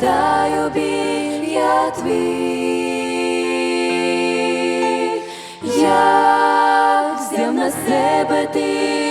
згадаю біль я твій, як взяв на себе ти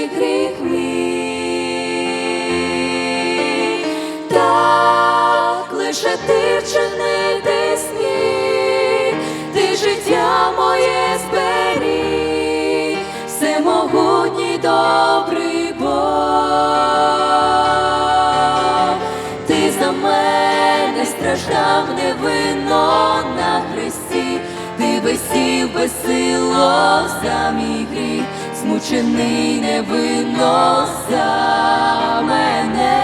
страждав невинно на хресті, ти висів безсило за мій гріх, змучений невинно за мене.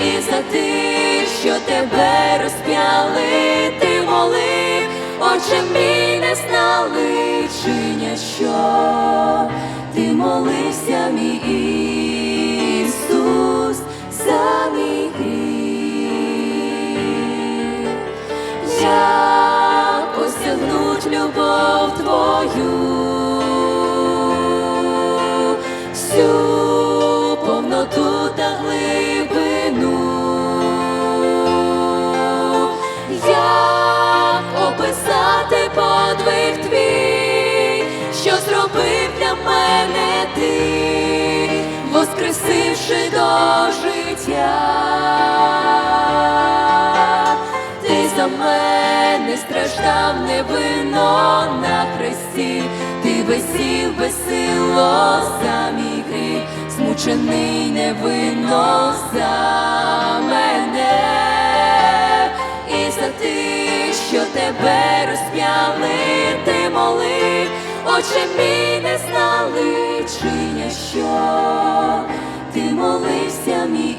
І за тих, що тебе розп'яли, ти молив, Отче мій не знали, чиня що любов твою, Мене страждав невинно на хресті, ти висів безсило за мій гріх, змучений невинно за мене. І за тих, що тебе розп'яли, ти молив, Отче мій не знали, чиня що? Ти молився, мій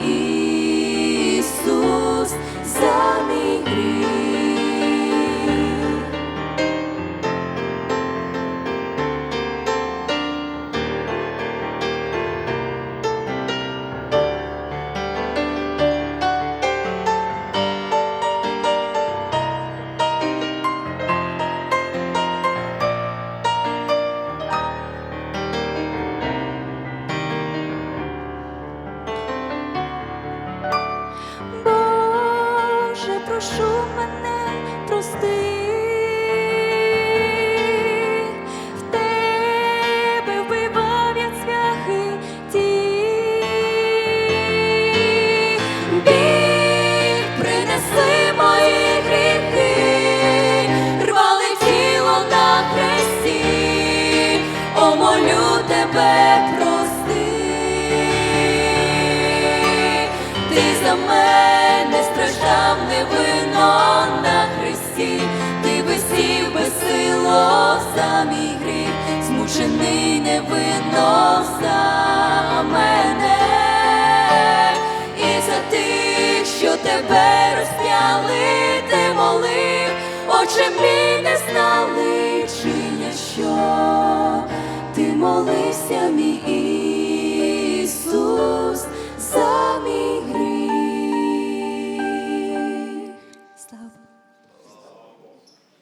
о, молю тебе прости. Ти за мене страждав невинно на хресті, ти висів безсило за мій гріх, змучений невинно за мене. І за тих, що тебе розп'яли, ти молив, Отче мій не